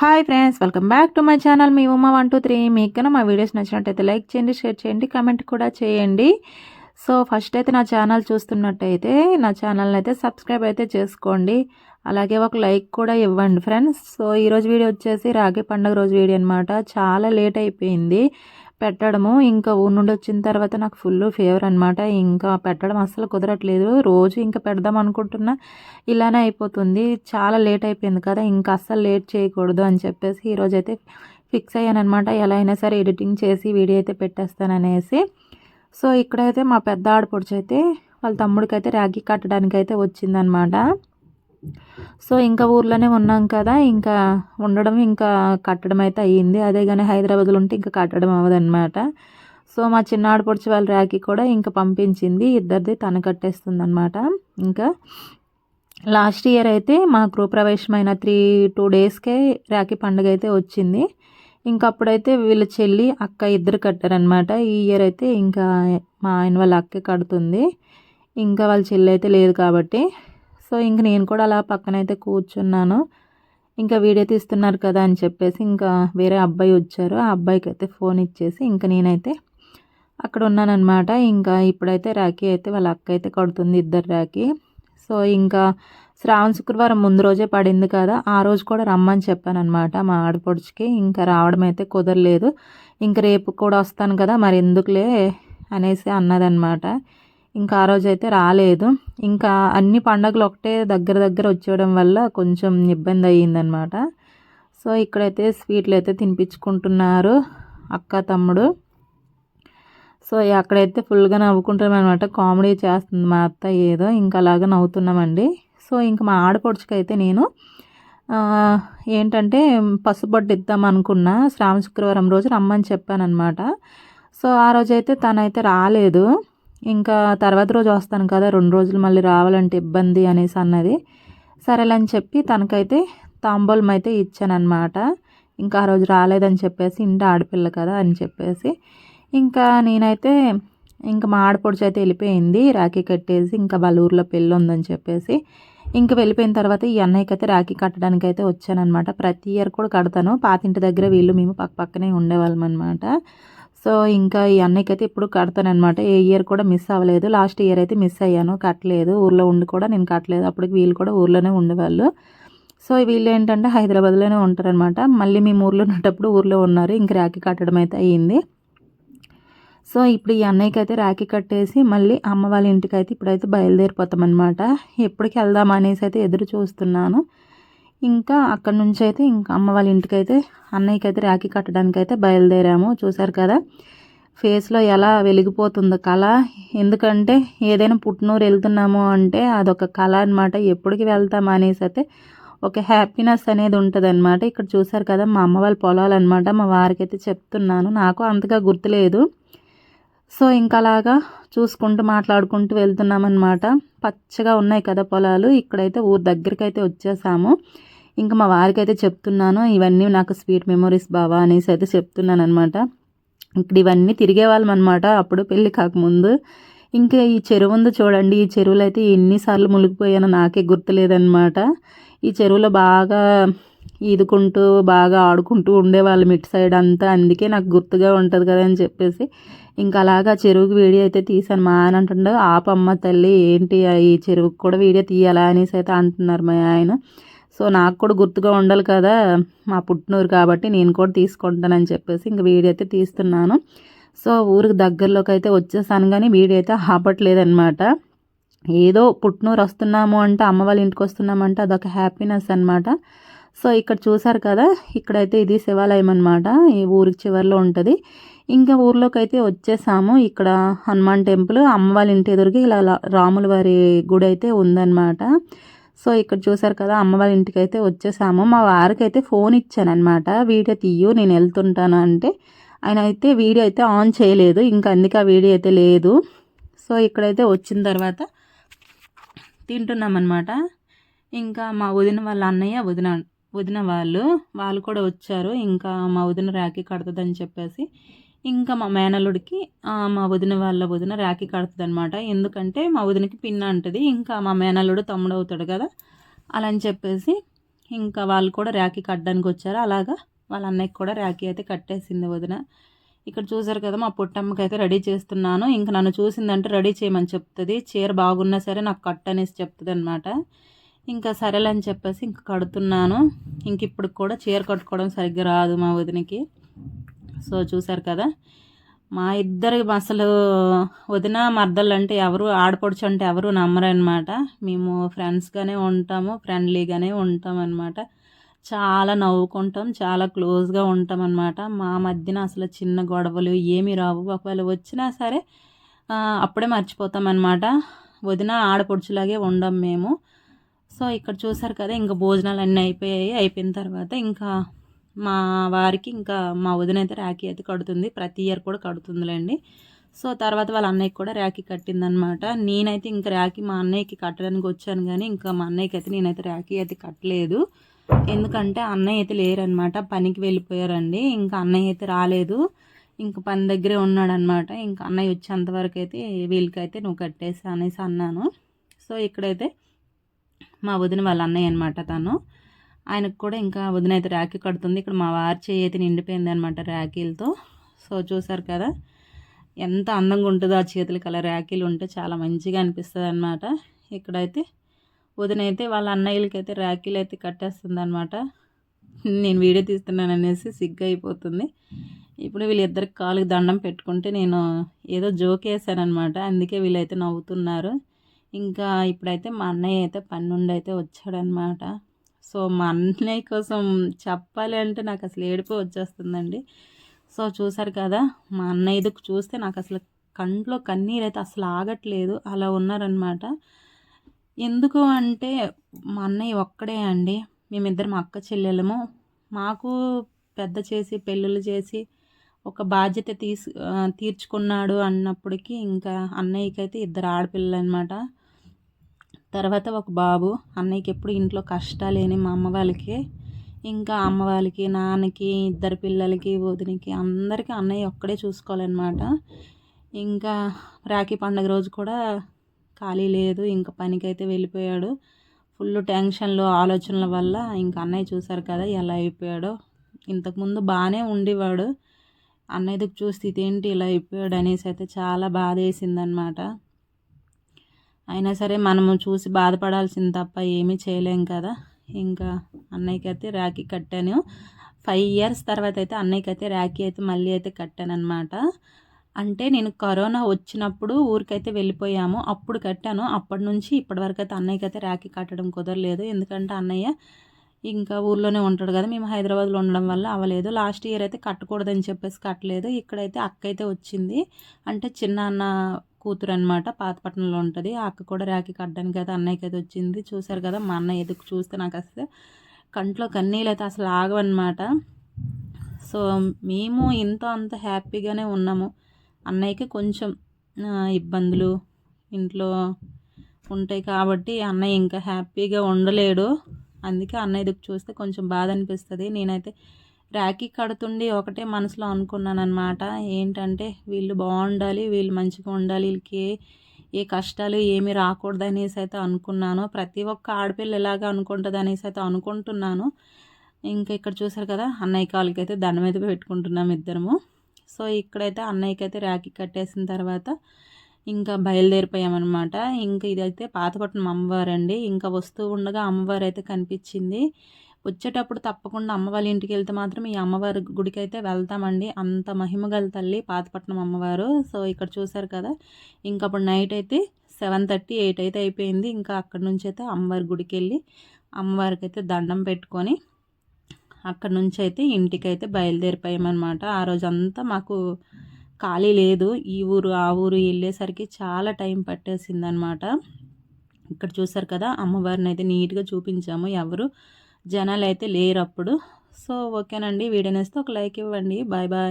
Hi friends welcome back to my channel me Uma one two three మీకు కన్నా మా videos నచ్చినట్టయితే లైక్ చేయండి షేర్ చేయండి కమెంట్ కూడా చేయండి. సో ఫస్ట్ అయితే నా ఛానల్ చూస్తున్నట్టయితే నా ఛానల్ని అయితే సబ్స్క్రైబ్ అయితే చేసుకోండి. అలాగే ఒక లైక్ కూడా ఇవ్వండి ఫ్రెండ్స్ సో ఈరోజు వీడియో వచ్చేసి రాగి పండుగ రోజు వీడియో అనమాట చాలా లేట్ అయిపోయింది. పెట్టడము ఇంకా ఊరి నుండి వచ్చిన తర్వాత నాకు ఫుల్ ఫేవర్ అనమాట ఇంకా పెట్టడం అస్సలు కుదరట్లేదు. రోజు ఇంకా పెడదాం అనుకుంటున్నా. ఇలానే అయిపోతుంది. చాలా లేట్ అయిపోయింది కదా ఇంకా అస్సలు లేట్ చేయకూడదు అని చెప్పేసి ఈరోజు అయితే ఫిక్స్ అయ్యానమాట ఎలా అయినా సరే ఎడిటింగ్ చేసి వీడియో అయితే పెట్టేస్తాననేసి సో ఇక్కడైతే మా పెద్ద ఆడపడుచు అయితే వాళ్ళ తమ్ముడికి అయితే రాగి కట్టడానికి అయితే వచ్చిందనమాట సో ఇంకా ఊర్లోనే ఉన్నాం కదా ఇంకా ఉండడం ఇంకా కట్టడం అయితే అయ్యింది. అదే కానీ హైదరాబాద్లో ఉంటే ఇంకా కట్టడం అవ్వదన్నమాట. సో మా చిన్న ఆడపడుచు వాళ్ళ రాఖీ కూడా ఇంకా పంపించింది. ఇద్దరిది తన కట్టేస్తుంది అనమాట ఇంకా లాస్ట్ ఇయర్ అయితే మా గృహప్రవేశమైన త్రీ టూ డేస్కే రాఖీ పండుగ అయితే వచ్చింది. ఇంకా అప్పుడైతే వీళ్ళ చెల్లి అక్క ఇద్దరు కట్టారనమాట ఈ ఇయర్ అయితే ఇంకా మా ఆయన వాళ్ళ అక్క కడుతుంది. ఇంకా వాళ్ళ చెల్లి అయితే లేదు కాబట్టి సో ఇంక నేను కూడా అలా పక్కనైతే కూర్చున్నాను. ఇంకా వీడియో తీస్తున్నారు కదా అని చెప్పేసి ఇంకా వేరే అబ్బాయి వచ్చారు. ఆ అబ్బాయికి అయితే ఫోన్ ఇచ్చేసి ఇంకా నేనైతే అక్కడ ఉన్నానమాట ఇంకా ఇప్పుడైతే రాఖీ అయితే వాళ్ళ అక్క అయితే కడుతుంది ఇద్దరు రాఖీ. సో ఇంకా శ్రావణ శుక్రవారం ముందు రోజే పడింది కదా ఆ రోజు కూడా రమ్మని చెప్పానమాట మా ఆడపడుచుకి. ఇంకా రావడం అయితే కుదరలేదు. ఇంకా రేపు కూడా వస్తాను కదా మరి ఎందుకులే అనేసి అన్నదనమాట ఇంకా ఆ రోజు అయితే రాలేదు. ఇంకా అన్ని పండగలు ఒకటే దగ్గర దగ్గర వచ్చేయడం వల్ల కొంచెం ఇబ్బంది అయ్యిందనమాట సో ఇక్కడైతే స్వీట్లు అయితే తినిపించుకుంటున్నారు అక్క తమ్ముడు. సో అక్కడైతే ఫుల్గా నవ్వుకుంటాం అనమాట కామెడీ చేస్తుంది మా అత్త ఏదో ఇంకా అలాగా నవ్వుతున్నామండి. సో ఇంకా మా ఆడపడుచుకైతే నేను ఏంటంటే పసుబొడ్డు ఇద్దాం అనుకున్నా శ్రావణ శుక్రవారం రోజు రమ్మని చెప్పానమాట సో ఆ రోజైతే తనైతే రాలేదు. ఇంకా తర్వాత రోజు వస్తాను కదా రెండు రోజులు మళ్ళీ రావాలంటే ఇబ్బంది అనేసి అన్నది. సరేలని చెప్పి తనకైతే తాంబూలం అయితే ఇచ్చానమాట ఇంకా ఆ రోజు రాలేదని చెప్పేసి ఇంటి ఆడపిల్ల కదా అని చెప్పేసి. ఇంకా నేనైతే ఇంకా మా ఆడపడుచు అయితే వెళ్ళిపోయింది రాఖీ కట్టేసి ఇంకా వాళ్ళ ఊర్లో పెళ్ళి ఉందని చెప్పేసి. ఇంకా వెళ్ళిపోయిన తర్వాత ఈ అన్నయ్యకి అయితే రాఖీ కట్టడానికి అయితే వచ్చానమాట ప్రతి ఇయర్ కూడా కడతాను. పాతింటి దగ్గర వీళ్ళు మేము పక్క పక్కనే ఉండేవాళ్ళం అనమాట సో ఇంకా ఈ అన్నయ్యకి అయితే ఇప్పుడు కడతానమాట ఏ ఇయర్ కూడా మిస్ అవ్వలేదు. లాస్ట్ ఇయర్ అయితే మిస్ అయ్యాను. కట్టలేదు. ఊర్లో ఉండి కూడా నేను కట్టలేదు. అప్పటికి వీళ్ళు కూడా ఊర్లోనే ఉండేవాళ్ళు. సో వీళ్ళు ఏంటంటే హైదరాబాద్లోనే ఉంటారనమాట మళ్ళీ మేము ఊర్లో ఉన్నప్పుడు ఊర్లో ఉన్నారు. ఇంక రాఖీ కట్టడం అయితే అయ్యింది. సో ఇప్పుడు ఈ అన్నయ్యకి అయితే రాఖీ కట్టేసి మళ్ళీ అమ్మ వాళ్ళ ఇంటికి అయితే ఇప్పుడైతే బయలుదేరిపోతాం అనమాట ఎప్పటికి వెళ్దాం అనేసి అయితే ఎదురు చూస్తున్నాను. ఇంకా అక్కడ నుంచి అయితే ఇంకా అమ్మ వాళ్ళ ఇంటికి అయితే అన్నయ్యకి అయితే రాఖీ కట్టడానికి అయితే బయలుదేరాము. చూసారు కదా? ఫేస్లో ఎలా వెలిగిపోతుందో కళ. ఎందుకంటే ఏదైనా పుట్టినూరు వెళ్తున్నాము అంటే అదొక కళ అనమాట ఎప్పటికి వెళ్తాం అనేసి అయితే ఒక హ్యాపీనెస్ అనేది ఉంటుంది అనమాట ఇక్కడ చూసారు కదా మా అమ్మ వాళ్ళ పొలాలు అనమాట మా వారికి అయితే చెప్తున్నాను. నాకు అంతగా గుర్తులేదు. సో ఇంకా అలాగా చూసుకుంటూ మాట్లాడుకుంటూ వెళ్తున్నామన్నమాట. పచ్చగా ఉన్నాయి కదా పొలాలు. ఇక్కడైతే ఊరు దగ్గరికి అయితే వచ్చేసాము. ఇంకా మా వారికి అయితే చెప్తున్నాను ఇవన్నీ నాకు స్వీట్ మెమొరీస్ బావా అనేసి అయితే చెప్తున్నాను అనమాట ఇక్కడ ఇవన్నీ తిరిగే వాళ్ళం అనమాట అప్పుడు పెళ్ళి కాకముందు. ఇంకా ఈ చెరువు ఉంది చూడండి ఈ చెరువులో అయితే ఎన్నిసార్లు మునిగిపోయానో నాకే గుర్తులేదనమాట ఈ చెరువులో బాగా ఈదుకుంటూ బాగా ఆడుకుంటూ ఉండేవాళ్ళం ఇటు సైడ్ అంతా. అందుకే నాకు గుర్తుగా ఉంటుంది కదా అని చెప్పేసి. ఇంకా అలాగా చెరువుకి వీడియో అయితే తీసాను మా ఆయన అంటుండే ఆపమ్మ తల్లి ఏంటి ఈ చెరువుకి కూడా వీడియో తీయాలా? అనేసి అయితే అంటున్నారు మా ఆయన. సో నాకు కూడా గుర్తుగా ఉండాలి కదా మా పుట్టినూరు కాబట్టి నేను కూడా తీసుకుంటానని చెప్పేసి ఇంక వీడియో అయితే తీస్తున్నాను. సో ఊరికి దగ్గరలోకి అయితే వచ్చేసాను కానీ వీడియో అయితే ఆపట్లేదనమాట ఏదో పుట్టినూరు వస్తున్నాము అంటే అమ్మ వాళ్ళ ఇంటికి వస్తున్నామంటే అదొక హ్యాపీనెస్ అనమాట సో ఇక్కడ చూసారు కదా ఇక్కడైతే ఇది శివాలయం అనమాట ఈ ఊరికి చివరిలో ఉంటుంది. ఇంకా ఊర్లోకి అయితే వచ్చేసాము. ఇక్కడ హనుమాన్ టెంపుల్ అమ్మ వాళ్ళ ఇంటి ఎదురుగా ఇలా రాముల వారి గుడి అయితే ఉందన్నమాట. సో ఇక్కడ చూసారు కదా అమ్మ వాళ్ళ ఇంటికి అయితే వచ్చేసాము. మా వారికి అయితే ఫోన్ ఇచ్చానమాట వీడియో తీయు నేను వెళ్తుంటాను అంటే. ఆయన అయితే వీడియో అయితే ఆన్ చేయలేదు. ఇంకా అందుకే ఆ వీడియో అయితే లేదు. సో ఇక్కడైతే వచ్చిన తర్వాత తింటున్నామన్నమాట. ఇంకా మా వదిన వాళ్ళ అన్నయ్య వదిన వదిన వాళ్ళు వాళ్ళు కూడా వచ్చారు. ఇంకా మా వదిన రాఖీ కడుతుందని చెప్పేసి ఇంకా మా మేనల్లుడికి మా వదిన వాళ్ళ వదిన రాఖీ కడుతుంది అనమాట ఎందుకంటే మా వదినకి పిన్న అంటుంది ఇంకా మా మేనల్లుడు తమ్ముడు అవుతాడు కదా. అలా అని చెప్పేసి ఇంకా వాళ్ళు కూడా రాఖీ కట్టడానికి వచ్చారు. అలాగా వాళ్ళ అన్నయ్యకి కూడా ర్యాకీ అయితే కట్టేసింది వదిన. ఇక్కడ చూసారు కదా మా పుట్టమ్మకి అయితే రెడీ చేస్తున్నాను. ఇంకా నన్ను చూసిందంటే రెడీ చేయమని చెప్తుంది. చీర బాగున్నా సరే నాకు కట్ అనేసి చెప్తుంది అనమాట ఇంకా సరేలని చెప్పేసి ఇంకా కడుతున్నాను. ఇంక ఇప్పుడు కూడా చీర కట్టుకోవడం సరిగ్గా రాదు మా వదినకి. సో చూసారు కదా. మా ఇద్దరి అసలు వదిన మర్దలు అంటే ఎవరు ఆడపడుచు అంటే ఎవరు నమ్మరనమాట మేము ఫ్రెండ్స్గానే ఉంటాము ఫ్రెండ్లీగానే ఉంటాం అనమాట చాలా నవ్వుకుంటాం చాలా క్లోజ్గా ఉంటాం అనమాట మా మధ్యన అసలు చిన్న గొడవలు ఏమి రావు. ఒకవేళ వచ్చినా సరే అప్పుడే మర్చిపోతాం అనమాట వదిన ఆడపడుచులాగే ఉండం మేము. సో ఇక్కడ చూసారు కదా ఇంకా భోజనాలు అన్నీ అయిపోయాయి. అయిపోయిన తర్వాత ఇంకా మా వారికి ఇంకా మా వదిన అయితే రాఖీ అయితే కడుతుంది. ప్రతి ఇయర్ కూడా కడుతుందిలేండి. సో తర్వాత వాళ్ళ అన్నయ్యకి కూడా ర్యాకీ కట్టిందనమాట నేనైతే ఇంకా ర్యాకీ మా అన్నయ్యకి కట్టడానికి వచ్చాను కానీ ఇంకా మా అన్నయ్యకి అయితే నేనైతే ర్యాకీ అయితే కట్టలేదు. ఎందుకంటే అన్నయ్య అయితే లేరనమాట పనికి వెళ్ళిపోయారండి. ఇంకా అన్నయ్య అయితే రాలేదు. ఇంక పని దగ్గరే ఉన్నాడనమాట ఇంకా అన్నయ్య వచ్చేంతవరకు అయితే వీళ్ళకైతే నువ్వు కట్టేసి అనేసి అన్నాను. సో ఇక్కడైతే మా వదిన వాళ్ళ అన్నయ్య అనమాట తను. ఆయనకు కూడా ఇంకా వదిన అయితే రాఖీ కడుతుంది. ఇక్కడ మా వారి చేయి అయితే నిండిపోయింది అనమాట ర్యాకీలతో సో చూసారు కదా ఎంత అందంగా ఉంటుందో ఆ చేతులకి అలా ర్యాకీలు ఉంటే చాలా మంచిగా అనిపిస్తుంది అనమాట ఇక్కడైతే వదిన అయితే వాళ్ళ అన్నయ్యలకి అయితే ర్యాకీలు అయితే కట్టేస్తుంది అనమాట నేను వీడియో తీస్తున్నాను అనేసి సిగ్గు అయిపోతుంది ఇప్పుడు వీళ్ళిద్దరికి కాలుకి దండం పెట్టుకుంటే నేను ఏదో జోక్ వేసానమాట అందుకే వీళ్ళైతే నవ్వుతున్నారు. ఇంకా ఇప్పుడైతే మా అన్నయ్య అయితే పని నుండి అయితే వచ్చాడనమాట సో మా అన్నయ్య కోసం చెప్పాలి అంటే నాకు అసలు ఏడుపు వచ్చేస్తుందండి. సో చూసారు కదా మా అన్నయ్యకు చూస్తే నాకు అసలు కంట్లో కన్నీరు అయితే అసలు ఆగట్లేదు. అలా ఉన్నారనమాట ఎందుకు అంటే మా అన్నయ్య ఒక్కడే అండి. మేమిద్దరం అక్క చెల్లెలము మాకు పెద్ద చేసి పెళ్ళిళ్ళు చేసి ఒక బాధ్యత తీసు తీర్చుకున్నాడు అన్నప్పటికీ ఇంకా అన్నయ్యకైతే ఇద్దరు ఆడపిల్లలు అనమాట తర్వాత ఒక బాబు అన్నయ్యకి ఎప్పుడు ఇంట్లో కష్టాలేని మా అమ్మ వాళ్ళకి ఇంకా అమ్మ వాళ్ళకి నాన్నకి ఇద్దరు పిల్లలకి వదినికి అందరికీ అన్నయ్య ఒక్కడే చూసుకోవాలన్నమాట. ఇంకా రాఖీ పండుగ రోజు కూడా ఖాళీ లేదు ఇంకా పనికైతే వెళ్ళిపోయాడు. ఫుల్ టెన్షన్లు ఆలోచనల వల్ల ఇంకా అన్నయ్య చూశారు కదా ఎలా అయిపోయాడో. ఇంతకుముందు బాగానే ఉండేవాడు. అన్నయ్యకి చూస్తే ఇదేంటి ఇలా అయిపోయాడు అనేసి అయితే చాలా బాధ వేసిందనమాట అయినా సరే మనము చూసి బాధపడాల్సింది తప్ప ఏమీ చేయలేం కదా. ఇంకా అన్నయ్యకి అయితే రాఖీ కట్టాను. ఫైవ్ ఇయర్స్ తర్వాత అయితే అన్నయ్యకి అయితే రాఖీ అయితే మళ్ళీ అయితే కట్టాను అనమాట అంటే నేను కరోనా వచ్చినప్పుడు ఊరికైతే వెళ్ళిపోయాము. అప్పుడు కట్టాను. అప్పటి నుంచి ఇప్పటివరకు అయితే అన్నయ్యకి అయితే రాఖీ కట్టడం కుదరలేదు. ఎందుకంటే అన్నయ్య ఇంకా ఊర్లోనే ఉంటాడు కదా. మేము హైదరాబాద్లో ఉండడం వల్ల అవ్వలేదు. లాస్ట్ ఇయర్ అయితే కట్టకూడదని చెప్పేసి కట్టలేదు. ఇక్కడైతే అక్క అయితే వచ్చింది. అంటే చిన్న అన్న కూతురు అనమాట పాతపట్నంలో ఉంటుంది. ఆ అక్క కూడా రాఖీ కట్టడానికి అయితే అన్నయ్యకి అయితే వచ్చింది. చూశారు కదా మా అన్నయ్య ఎదుకు చూస్తే నాకు అసలు కంట్లో కన్నీళ్ళు అయితే అసలు ఆగవన్నమాట. సో మేము ఇంత అంత హ్యాపీగానే ఉన్నాము. అన్నయ్యకి కొంచెం ఇబ్బందులు ఇంట్లో ఉంటాయి కాబట్టి అన్నయ్య ఇంకా హ్యాపీగా ఉండలేడు. అందుకే అన్నయ్య దుక్కు చూస్తే కొంచెం బాధ అనిపిస్తుంది. నేనైతే రాఖీ కడుతుండి ఒకటే మనసులో అనుకున్నాను అనమాట ఏంటంటే వీళ్ళు బాగుండాలి వీళ్ళు మంచిగా ఉండాలి వీళ్ళకి ఏ కష్టాలు ఏమి రాకూడదు అనేసి అయితే అనుకున్నాను. ప్రతి ఒక్క ఆడపిల్ల ఎలాగ అనుకుంటుంది అనేసి అయితే అనుకుంటున్నాను. ఇంకా ఇక్కడ చూసారు కదా అన్నయ్య కాళ్ళకి అయితే దండం మీద పెట్టుకుంటున్నాం ఇద్దరము. సో ఇక్కడైతే అన్నయ్యకి అయితే రాఖీ కట్టేసిన తర్వాత ఇంకా బయలుదేరిపోయామన్నమాట. ఇంకా ఇదైతే పాతపట్నం అమ్మవారు అండి ఇంకా వస్తూ ఉండగా అమ్మవారు అయితే కనిపించింది. వచ్చేటప్పుడు తప్పకుండా అమ్మవారి ఇంటికి వెళ్తే మాత్రం ఈ అమ్మవారి గుడికి అయితే వెళ్తామండి. అంత మహిమ గల తల్లి పాతపట్నం అమ్మవారు. సో ఇక్కడ చూసారు కదా ఇంకా అప్పుడు నైట్ అయితే సెవెన్ థర్టీ ఎయిట్ అయితే అయిపోయింది. ఇంకా అక్కడి నుంచి అయితే అమ్మవారి గుడికి వెళ్ళి అమ్మవారికి అయితే దండం పెట్టుకొని అక్కడ నుంచి అయితే ఇంటికి అయితే బయలుదేరిపోయామన్నమాట. ఆ రోజు అంతా మాకు ఖాళీ లేదు. ఈ ఊరు ఆ ఊరు వెళ్ళేసరికి చాలా టైం పట్టేసిందనమాట ఇక్కడ చూసారు కదా అమ్మవారిని అయితే నీట్గా చూపించాము. ఎవరు జనాలు అయితే లేరు అప్పుడు సో ఓకేనండి. వీడియో నేస్తే ఒక లైక్ ఇవ్వండి. Bye bye.